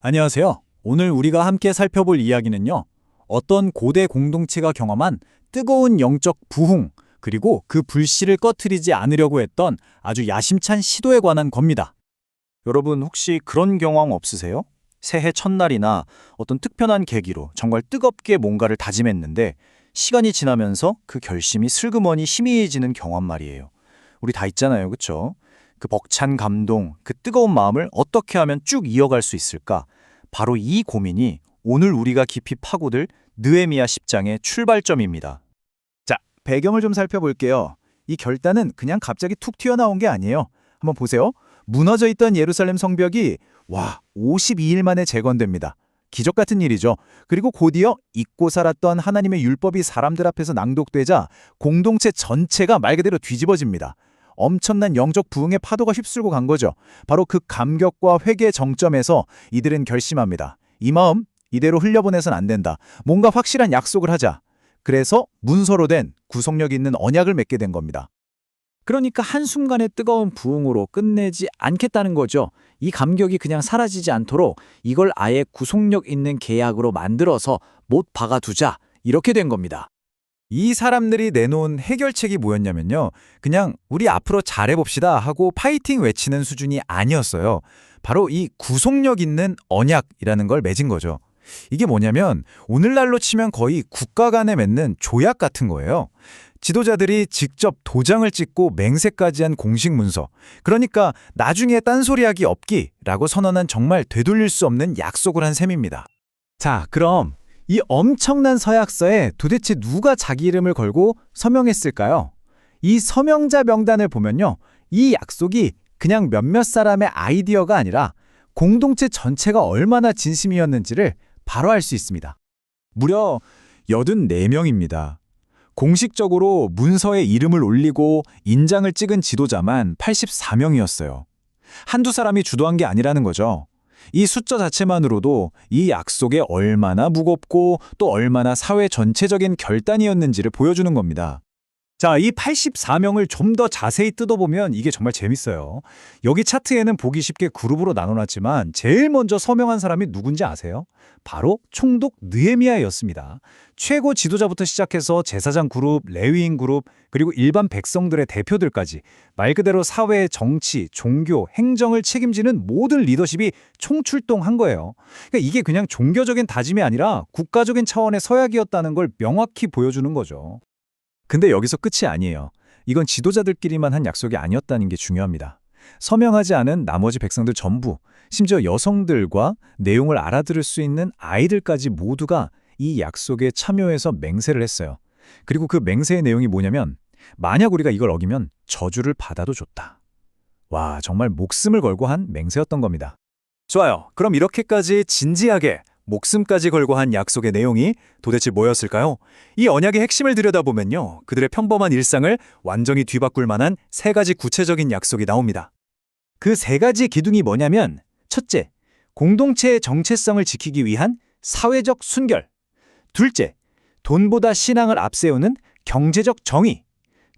안녕하세요. 오늘 우리가 함께 살펴볼 이야기는요. 어떤 고대 공동체가 경험한 뜨거운 영적 부흥, 그리고 그 불씨를 꺼트리지 않으려고 했던 아주 야심찬 시도에 관한 겁니다. 여러분 혹시 그런 경험 없으세요? 새해 첫날이나 어떤 특별한 계기로 정말 뜨겁게 뭔가를 다짐했는데 시간이 지나면서 그 결심이 슬그머니 희미해지는 경험 말이에요. 우리 다 있잖아요. 그렇죠? 그 벅찬 감동, 그 뜨거운 마음을 어떻게 하면 쭉 이어갈 수 있을까? 바로 이 고민이 오늘 우리가 깊이 파고들 느헤미야 10장의 출발점입니다. 자, 배경을 좀 살펴볼게요. 이 결단은 그냥 갑자기 툭 튀어나온 게 아니에요. 한번 보세요. 무너져 있던 예루살렘 성벽이 와, 52일 만에 재건됩니다. 기적 같은 일이죠. 그리고 곧이어 잊고 살았던 하나님의 율법이 사람들 앞에서 낭독되자 공동체 전체가 말 그대로 뒤집어집니다. 엄청난 영적 부흥의 파도가 휩쓸고 간 거죠. 바로 그 감격과 회개의 정점에서 이들은 결심합니다. 이 마음 이대로 흘려보내선 안 된다. 뭔가 확실한 약속을 하자. 그래서 문서로 된 구속력 있는 언약을 맺게 된 겁니다. 그러니까 한순간의 뜨거운 부흥으로 끝내지 않겠다는 거죠. 이 감격이 그냥 사라지지 않도록 이걸 아예 구속력 있는 계약으로 만들어서 못 박아두자. 이렇게 된 겁니다. 이 사람들이 내놓은 해결책이 뭐였냐면요. 그냥 우리 앞으로 잘해봅시다 하고 파이팅 외치는 수준이 아니었어요. 바로 이 구속력 있는 언약이라는 걸 맺은 거죠. 이게 뭐냐면 오늘날로 치면 거의 국가 간에 맺는 조약 같은 거예요. 지도자들이 직접 도장을 찍고 맹세까지 한 공식 문서. 그러니까 나중에 딴소리하기 없기라고 선언한 정말 되돌릴 수 없는 약속을 한 셈입니다. 자, 그럼 이 엄청난 서약서에 도대체 누가 자기 이름을 걸고 서명했을까요? 이 서명자 명단을 보면요. 이 약속이 그냥 몇몇 사람의 아이디어가 아니라 공동체 전체가 얼마나 진심이었는지를 바로 알 수 있습니다. 무려 84명입니다. 공식적으로 문서에 이름을 올리고 인장을 찍은 지도자만 84명이었어요. 한두 사람이 주도한 게 아니라는 거죠. 이 숫자 자체만으로도 이 약속에 얼마나 무겁고 또 얼마나 사회 전체적인 결단이었는지를 보여주는 겁니다. 자, 이 84명을 좀 더 자세히 뜯어보면 이게 정말 재밌어요. 여기 차트에는 보기 쉽게 그룹으로 나눠놨지만 제일 먼저 서명한 사람이 누군지 아세요? 바로 총독 느헤미야였습니다. 최고 지도자부터 시작해서 제사장 그룹, 레위인 그룹, 그리고 일반 백성들의 대표들까지 말 그대로 사회, 정치, 종교, 행정을 책임지는 모든 리더십이 총출동한 거예요. 그러니까 이게 그냥 종교적인 다짐이 아니라 국가적인 차원의 서약이었다는 걸 명확히 보여주는 거죠. 근데 여기서 끝이 아니에요. 이건 지도자들끼리만 한 약속이 아니었다는 게 중요합니다. 서명하지 않은 나머지 백성들 전부, 심지어 여성들과 내용을 알아들을 수 있는 아이들까지 모두가 이 약속에 참여해서 맹세를 했어요. 그리고 그 맹세의 내용이 뭐냐면 만약 우리가 이걸 어기면 저주를 받아도 좋다. 와, 정말 목숨을 걸고 한 맹세였던 겁니다. 좋아요. 그럼 이렇게까지 진지하게 목숨까지 걸고 한 약속의 내용이 도대체 뭐였을까요? 이 언약의 핵심을 들여다보면요. 그들의 평범한 일상을 완전히 뒤바꿀 만한 세 가지 구체적인 약속이 나옵니다. 그 세 가지 기둥이 뭐냐면 첫째, 공동체의 정체성을 지키기 위한 사회적 순결. 둘째, 돈보다 신앙을 앞세우는 경제적 정의.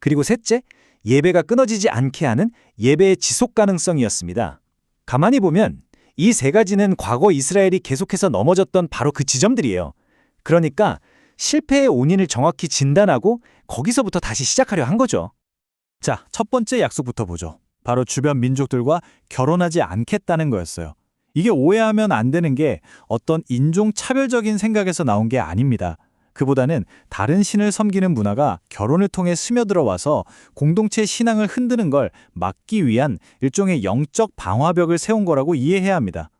그리고 셋째, 예배가 끊어지지 않게 하는 예배의 지속 가능성이었습니다. 가만히 보면 이 세 가지는 과거 이스라엘이 계속해서 넘어졌던 바로 그 지점들이에요. 그러니까 실패의 원인을 정확히 진단하고 거기서부터 다시 시작하려 한 거죠. 자, 첫 번째 약속부터 보죠. 바로 주변 민족들과 결혼하지 않겠다는 거였어요. 이게 오해하면 안 되는 게 어떤 인종 차별적인 생각에서 나온 게 아닙니다. 그보다는 다른 신을 섬기는 문화가 결혼을 통해 스며들어와서 공동체 신앙을 흔드는 걸 막기 위한 일종의 영적 방화벽을 세운 거라고 이해해야 합니다.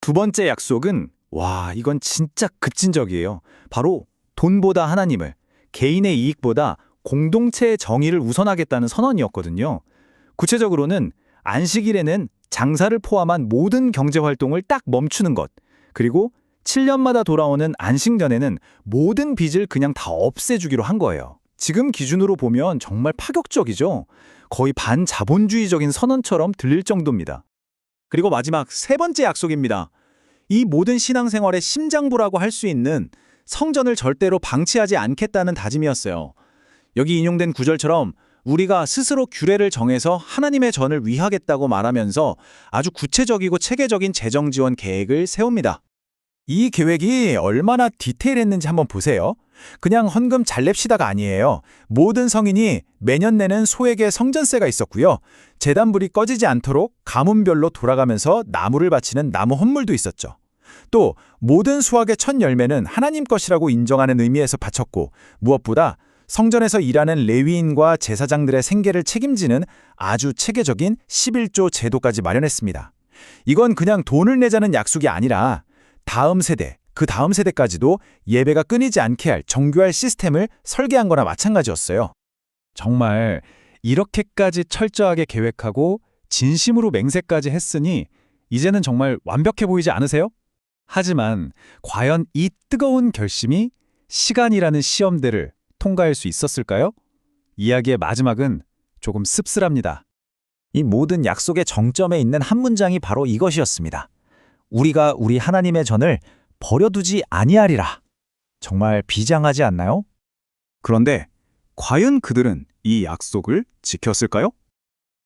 두 번째 약속은 와, 이건 진짜 급진적이에요. 바로 돈보다 하나님을, 개인의 이익보다 공동체의 정의를 우선하겠다는 선언이었거든요. 구체적으로는 안식일에는 장사를 포함한 모든 경제 활동을 딱 멈추는 것, 그리고 7년마다 돌아오는 안식년에는 모든 빚을 그냥 다 없애주기로 한 거예요. 지금 기준으로 보면 정말 파격적이죠. 거의 반자본주의적인 선언처럼 들릴 정도입니다. 그리고 마지막 세 번째 약속입니다. 이 모든 신앙생활의 심장부라고 할 수 있는 성전을 절대로 방치하지 않겠다는 다짐이었어요. 여기 인용된 구절처럼 우리가 스스로 규례를 정해서 하나님의 전을 위하겠다고 말하면서 아주 구체적이고 체계적인 재정 지원 계획을 세웁니다. 이 계획이 얼마나 디테일했는지 한번 보세요. 그냥 헌금 잘 냅시다가 아니에요. 모든 성인이 매년 내는 소액의 성전세가 있었고요. 재단불이 꺼지지 않도록 가문별로 돌아가면서 나무를 바치는 나무 헌물도 있었죠. 또 모든 수확의 첫 열매는 하나님 것이라고 인정하는 의미에서 바쳤고 무엇보다 성전에서 일하는 레위인과 제사장들의 생계를 책임지는 아주 체계적인 11조 제도까지 마련했습니다. 이건 그냥 돈을 내자는 약속이 아니라 다음 세대, 그 다음 세대까지도 예배가 끊이지 않게 할 정교할 시스템을 설계한 거나 마찬가지였어요. 정말 이렇게까지 철저하게 계획하고 진심으로 맹세까지 했으니 이제는 정말 완벽해 보이지 않으세요? 하지만 과연 이 뜨거운 결심이 시간이라는 시험대를 통과할 수 있었을까요? 이야기의 마지막은 조금 씁쓸합니다. 이 모든 약속의 정점에 있는 한 문장이 바로 이것이었습니다. 우리가 우리 하나님의 전을 버려두지 아니하리라. 정말 비장하지 않나요? 그런데 과연 그들은 이 약속을 지켰을까요?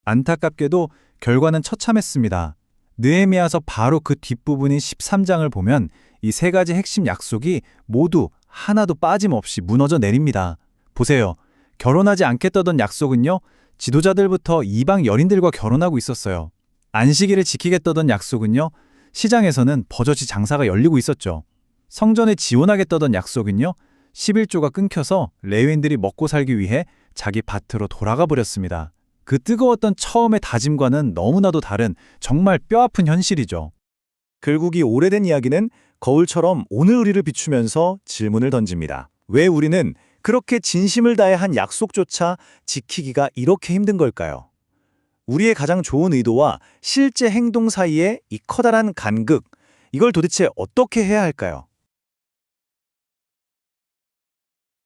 안타깝게도 결과는 처참했습니다. 느헤미야서 바로 그 뒷부분인 13장을 보면 이 세 가지 핵심 약속이 모두 하나도 빠짐없이 무너져 내립니다. 보세요. 결혼하지 않겠다던 약속은요. 지도자들부터 이방 연인들과 결혼하고 있었어요. 안식일을 지키겠다던 약속은요. 시장에서는 버젓이 장사가 열리고 있었죠. 성전에 지원하겠다던 약속은요. 11조가 끊겨서 레위인들이 먹고 살기 위해 자기 밭으로 돌아가 버렸습니다. 그 뜨거웠던 처음의 다짐과는 너무나도 다른 정말 뼈아픈 현실이죠. 결국 이 오래된 이야기는 거울처럼 오늘 우리를 비추면서 질문을 던집니다. 왜 우리는 그렇게 진심을 다해 한 약속조차 지키기가 이렇게 힘든 걸까요? 우리의 가장 좋은 의도와 실제 행동 사이에 이 커다란 간극, 이걸 도대체 어떻게 해야 할까요?